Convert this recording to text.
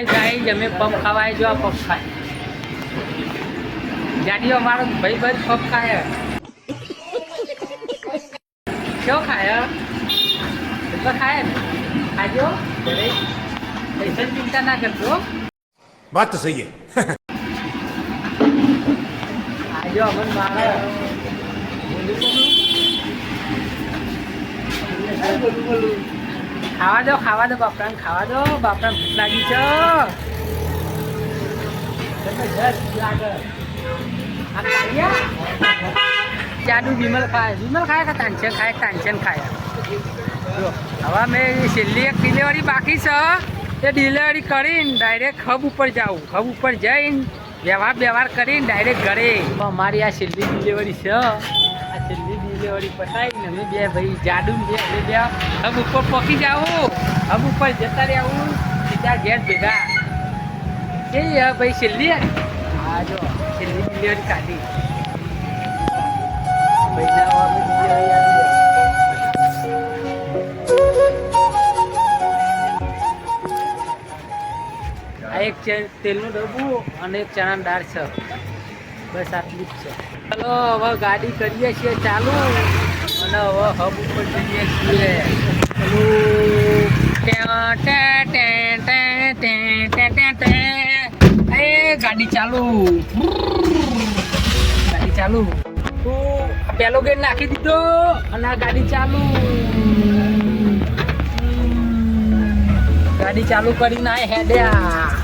હાય ગાઈ અમે પપ ખાવાય જો પપ ખાય. ગાડીઓ અમારો ભાઈ ભાઈ પપ ખાય. ક્યો ખાય? તો ખાય ને? ખાજો? પૈસા ચિંતા ના કરજો વાત તો સહી આજો અમન મારા. બોલું બોલું બોલું. ખાવા દો ખાવા દો, બાપરાને ખાવા દો. બાપરાને ભૂખ લાગી છે? જાડુ વિમલ ખાય. વિમલ ખાય કે તાનસેન ખાય? તાનસેન ખાય. હવે મેં છેલ્લી એક ડિલિવરી બાકી છે. એ ડિલિવરી કરીને ડાયરેક્ટ હબ ઉપર જાઉં. હબ ઉપર જઈને વ્યવહાર વ્યવહાર કરીને ડાયરેક્ટ ઘરે. અમારી આ છેલ્લી ડિલિવરી છે. આ છેલ્લી ડિલિવરી પતાવીને અમે બે ભાઈ જાડુ ને બે બે હબ ઉપર પહોંચી જાઉં હબ ઉપર જતા રહેવું સીધા ઘેર ભેગા. હે ભાઈ છેલ્લી હા જો, છેલ્લી ડિલિવરી કાઢી. આ એક છે તેલનું ડબ્બું અને એક ચણાની દાળ છે. બસ આટલી જ છે. ચલો, હવે ગાડી કરીએ છીએ ચાલુ. અને હવે હબ ઉપર જઈએ છીએ. ગાડી ચાલુ. ગાડી ચાલુ. પેલો ગેર નાખી દીધો અને આ ગાડી ચાલુ. ગાડી ચાલુ કરીને આ હેડ્યા.